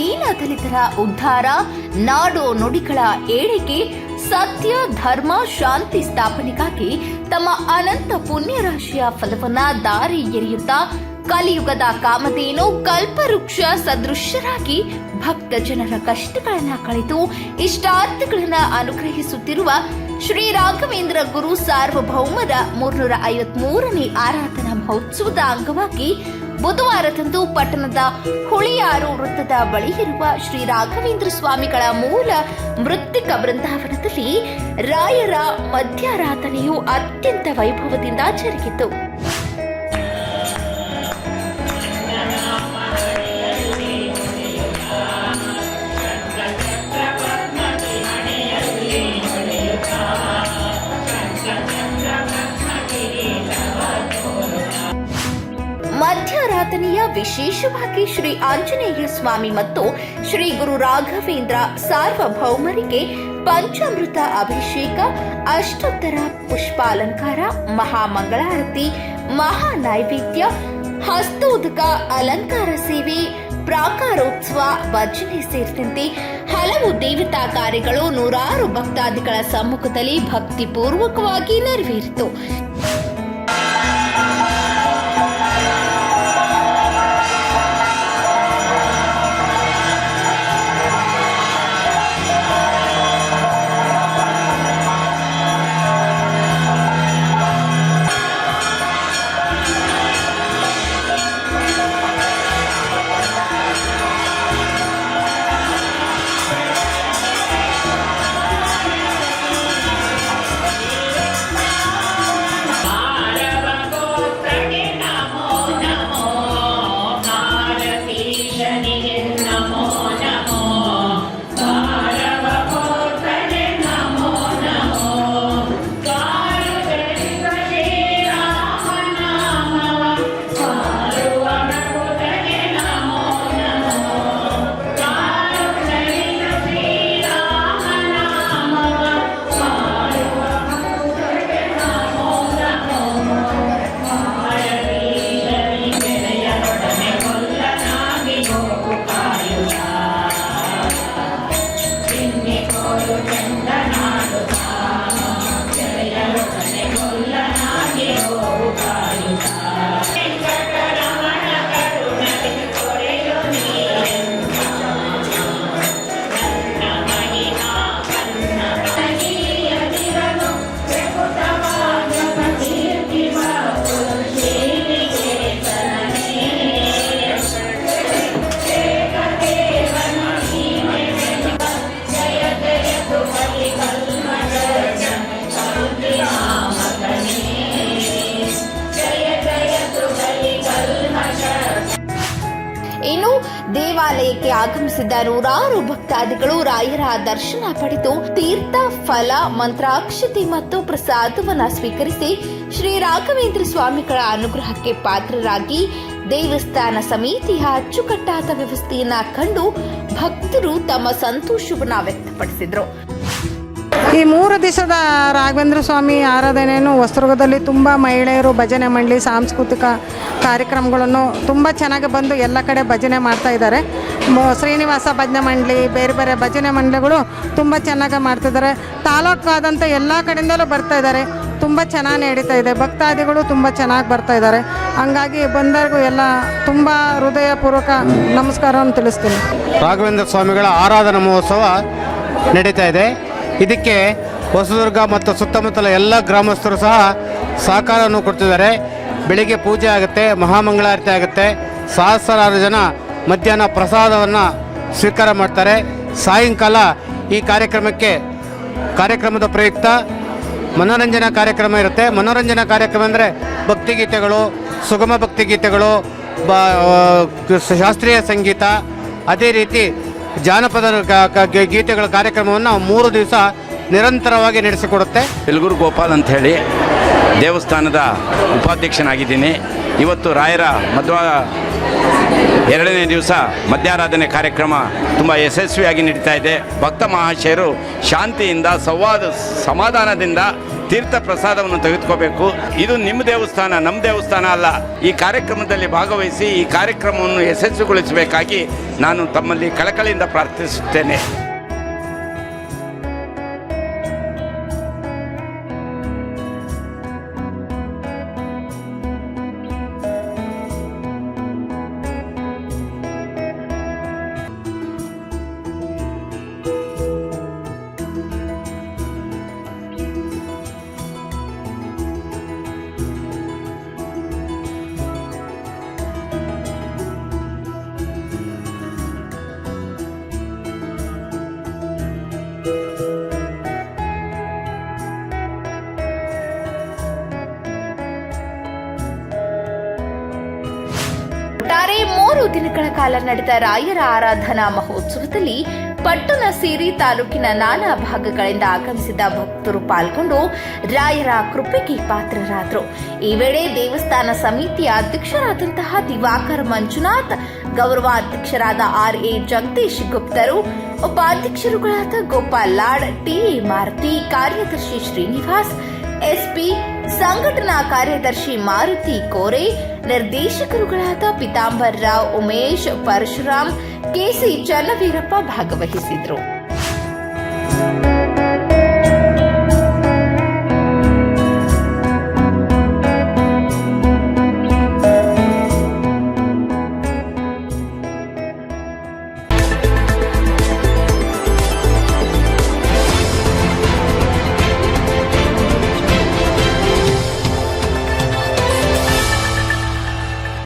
ದೀನದಲಿತರ ಉದ್ಧಾರ, ನಾಡು ನುಡಿಗಳ ಏಳಿಗೆ ಸತ್ಯ, ಧರ್ಮ, ಶಾಂತಿ ಸ್ಥಾಪನೆಗಾಗಿ ತಮ್ಮ ಅನಂತ ಪುಣ್ಯರಾಶಿಯ ಫಲವನ್ನ ದಾರಿ ಎರೆಯುತ್ತಾ ಕಲಿಯುಗದ ಕಾಮಧೇನು ಕಲ್ಪವೃಕ್ಷ ಸದೃಶ್ಯರಾಗಿ ಭಕ್ತ ಜನರ ಕಷ್ಟಗಳನ್ನ ಕಳೆದು ಇಷ್ಟಾರ್ಥಗಳನ್ನ ಅನುಗ್ರಹಿಸುತ್ತಿರುವ ಶ್ರೀ ರಾಘವೇಂದ್ರ ಗುರು ಸಾರ್ವಭೌಮರ ಮೂರ್ನೂರ ಐವತ್ಮೂರನೇ ಆರಾಧನಾ ಮಹೋತ್ಸವದ ಅಂಗವಾಗಿ ಬುಧವಾರದಂದು ಪಟ್ಟಣದ ಹುಳಿಯಾರು ವೃತ್ತದ ಬಳಿ ಇರುವ ಶ್ರೀ ರಾಘವೇಂದ್ರ ಸ್ವಾಮಿಗಳ ಮೂಲ ಮೃತ್ತಿಕ ಬೃಂದಾವನದಲ್ಲಿ ರಾಯರ ಮಧ್ಯಾರಾಧನೆಯು ಅತ್ಯಂತ ವೈಭವದಿಂದ ಜರುಗಿತು. ವಿಶೇಷವಾಗಿ ಶ್ರೀ ಆಂಜನೇಯ ಸ್ವಾಮಿ ಮತ್ತು ಶ್ರೀ ಗುರು ರಾಘವೇಂದ್ರ ಸಾರ್ವಭೌಮರಿಗೆ ಪಂಚಾಮೃತ ಅಭಿಷೇಕ, ಅಷ್ಟೋತ್ತರ ಪುಷ್ಪಾಲಂಕಾರ, ಮಹಾಮಂಗಳಾರತಿ ಮಹಾ ನೈವೇದ್ಯ ಹಸ್ತೋದಕ ಅಲಂಕಾರ ಸೇವೆ, ಪ್ರಾಕಾರೋತ್ಸವ ಭಜನೆ ಸೇರಿದಂತೆ ಹಲವು ದೇವತಾ ಕಾರ್ಯಗಳು ನೂರಾರು ಭಕ್ತಾದಿಗಳ ಸಮ್ಮುಖದಲ್ಲಿ ಭಕ್ತಿಪೂರ್ವಕವಾಗಿ ನೆರವೇರಿತು. ದೇವಾಲಯಕ್ಕೆ ಆಗಮಿಸಿದ ನೂರಾರು ಭಕ್ತಾದಿಗಳು ರಾಯರ ದರ್ಶನ ಪಡೆದು ತೀರ್ಥ, ಫಲ, ಮಂತ್ರಾಕ್ಷತೆ ಮತ್ತು ಪ್ರಸಾದವನ್ನು ಸ್ವೀಕರಿಸಿ ಶ್ರೀ ರಾಘವೇಂದ್ರ ಸ್ವಾಮಿಗಳ ಅನುಗ್ರಹಕ್ಕೆ ಪಾತ್ರರಾಗಿ ದೇವಸ್ಥಾನ ಸಮಿತಿಯ ಅಚ್ಚುಕಟ್ಟಾದ ವ್ಯವಸ್ಥೆಯನ್ನ ಕಂಡು ಭಕ್ತರು ತಮ್ಮ ಸಂತೋಷವನ್ನ ವ್ಯಕ್ತಪಡಿಸಿದ್ರು. ಈ ಮೂರು ದಿವಸದ ರಾಘವೇಂದ್ರ ಸ್ವಾಮಿ ಆರಾಧನೆಯನ್ನು ಹೊಸದುರ್ಗದಲ್ಲಿ ತುಂಬ ಮಹಿಳೆಯರು ಭಜನೆ ಮಂಡಳಿ ಸಾಂಸ್ಕೃತಿಕ ಕಾರ್ಯಕ್ರಮಗಳನ್ನು ತುಂಬ ಚೆನ್ನಾಗಿ ಬಂದು ಎಲ್ಲ ಕಡೆ ಭಜನೆ ಮಾಡ್ತಾ ಇದ್ದಾರೆ. ಶ್ರೀನಿವಾಸ ಭಜನೆ ಮಂಡಳಿ, ಬೇರೆ ಬೇರೆ ಭಜನೆ ಮಂಡಳಿಗಳು ತುಂಬ ಚೆನ್ನಾಗಿ ಮಾಡ್ತಿದ್ದಾರೆ ತಾಲೂಕಾದಂಥ ಎಲ್ಲ ಕಡೆಯಿಂದಲೂ ಬರ್ತಾ ಇದ್ದಾರೆ. ತುಂಬ ಚೆನ್ನಾಗಿ ನಡೀತಾ ಇದೆ. ಭಕ್ತಾದಿಗಳು ತುಂಬ ಚೆನ್ನಾಗಿ ಬರ್ತಾ ಇದ್ದಾರೆ. ಹಂಗಾಗಿ ಬಂದವರಿಗೂ ಎಲ್ಲ ತುಂಬ ಹೃದಯಪೂರ್ವಕ ನಮಸ್ಕಾರವನ್ನು ತಿಳಿಸ್ತೀನಿ. ರಾಘವೇಂದ್ರ ಸ್ವಾಮಿಗಳ ಆರಾಧನಾ ಮಹೋತ್ಸವ ನಡೀತಾ ಇದೆ. ಇದಕ್ಕೆ ಹೊಸದುರ್ಗ ಮತ್ತು ಸುತ್ತಮುತ್ತಲ ಎಲ್ಲ ಗ್ರಾಮಸ್ಥರು ಸಹ ಸಹಕಾರವನ್ನು ಕೊಡ್ತಿದ್ದಾರೆ. ಬೆಳಿಗ್ಗೆ ಪೂಜೆ ಆಗುತ್ತೆ, ಮಹಾಮಂಗಳಾರತಿ ಆಗುತ್ತೆ. ಸಹಸ್ರಾರು ಜನ ಮಧ್ಯಾಹ್ನ ಪ್ರಸಾದವನ್ನು ಸ್ವೀಕಾರ ಮಾಡ್ತಾರೆ. ಸಾಯಂಕಾಲ ಈ ಕಾರ್ಯಕ್ರಮಕ್ಕೆ ಕಾರ್ಯಕ್ರಮದ ಪ್ರಯುಕ್ತ ಮನೋರಂಜನಾ ಕಾರ್ಯಕ್ರಮ ಇರುತ್ತೆ. ಮನೋರಂಜನಾ ಕಾರ್ಯಕ್ರಮ ಅಂದರೆ ಭಕ್ತಿಗೀತೆಗಳು, ಸುಗಮ ಭಕ್ತಿಗೀತೆಗಳು, ಬ ಶಾಸ್ತ್ರೀಯ ಸಂಗೀತ. ಅದೇ ರೀತಿ ಜಾನಪದ ಗೀತೆಗಳ ಕಾರ್ಯಕ್ರಮವನ್ನು ಮೂರು ದಿವಸ ನಿರಂತರವಾಗಿ ನಡೆಸಿಕೊಡುತ್ತೆ. ಬೆಲ್ಗುರು ಗೋಪಾಲ್ ಅಂತ ಹೇಳಿ ದೇವಸ್ಥಾನದ ಉಪಾಧ್ಯಕ್ಷನಾಗಿದ್ದೀನಿ. ಇವತ್ತು ರಾಯರ ಮಧ್ವ ಎರಡನೇ ದಿವಸ ಮಧ್ಯಾರಾಧನೆ ಕಾರ್ಯಕ್ರಮ ತುಂಬ ಯಶಸ್ವಿಯಾಗಿ ನಡೀತಾ ಇದೆ. ಭಕ್ತ ಮಹಾಶಯರು ಶಾಂತಿಯಿಂದ ಸಂವಾದ ಸಮಾಧಾನದಿಂದ ತೀರ್ಥ ಪ್ರಸಾದವನ್ನು ತೆಗೆದುಕೋಬೇಕು. ಇದು ನಿಮ್ಮ ದೇವಸ್ಥಾನ, ನಮ್ಮ ದೇವಸ್ಥಾನ ಅಲ್ಲ. ಈ ಕಾರ್ಯಕ್ರಮದಲ್ಲಿ ಭಾಗವಹಿಸಿ ಈ ಕಾರ್ಯಕ್ರಮವನ್ನು ಯಶಸ್ವಿಗೊಳಿಸಬೇಕಾಗಿ ನಾನು ತಮ್ಮಲ್ಲಿ ಕಳಕಳಿಯಿಂದ ಪ್ರಾರ್ಥಿಸುತ್ತೇನೆ. ಕಾಲ ನಡೆದ ರಾಯರ ಆರಾಧನಾ ಮಹೋತ್ಸವದಲ್ಲಿ ಪಟ್ಟಣ ಸೇರಿ ತಾಲೂಕಿನ ನಾನಾ ಭಾಗಗಳಿಂದ ಆಗಮಿಸಿದ ಭಕ್ತರು ಪಾಲ್ಗೊಂಡು ರಾಯರ ಕೃಪೆಗೆ ಪಾತ್ರರಾದರು. ಈ ವೇಳೆ ದೇವಸ್ಥಾನ ಸಮಿತಿಯ ಅಧ್ಯಕ್ಷರಾದಂತಹ ದಿವಾಕರ್ ಮಂಜುನಾಥ್ ಗೌರವಾಧ್ಯಕ್ಷರಾದ ಆರ್ ಎ ಜಗದೀಶ್ ಗುಪ್ತರು, ಉಪಾಧ್ಯಕ್ಷರುಗಳಾದ ಗೋಪಾಲ್ ಲಾಡ್, ಟಿ ಎ ಮಾರುತಿ, ಕಾರ್ಯದರ್ಶಿ ಶ್ರೀನಿವಾಸ್ ಎಸ್ಪಿ ಸಂಘಟನಾ ಕಾರ್ಯದರ್ಶಿ ಮಾರುತಿ ಕೋರೆ ನಿರ್ದೇಶಕರುಗಳಾದ ಪಿತಾಂಬರ್ ರಾವ್ ಉಮೇಶ್ ಪರಶುರಾಮ್ ಕೆಸಿ ಚನ್ನವೀರಪ್ಪ ಭಾಗವಹಿಸಿದ್ರು.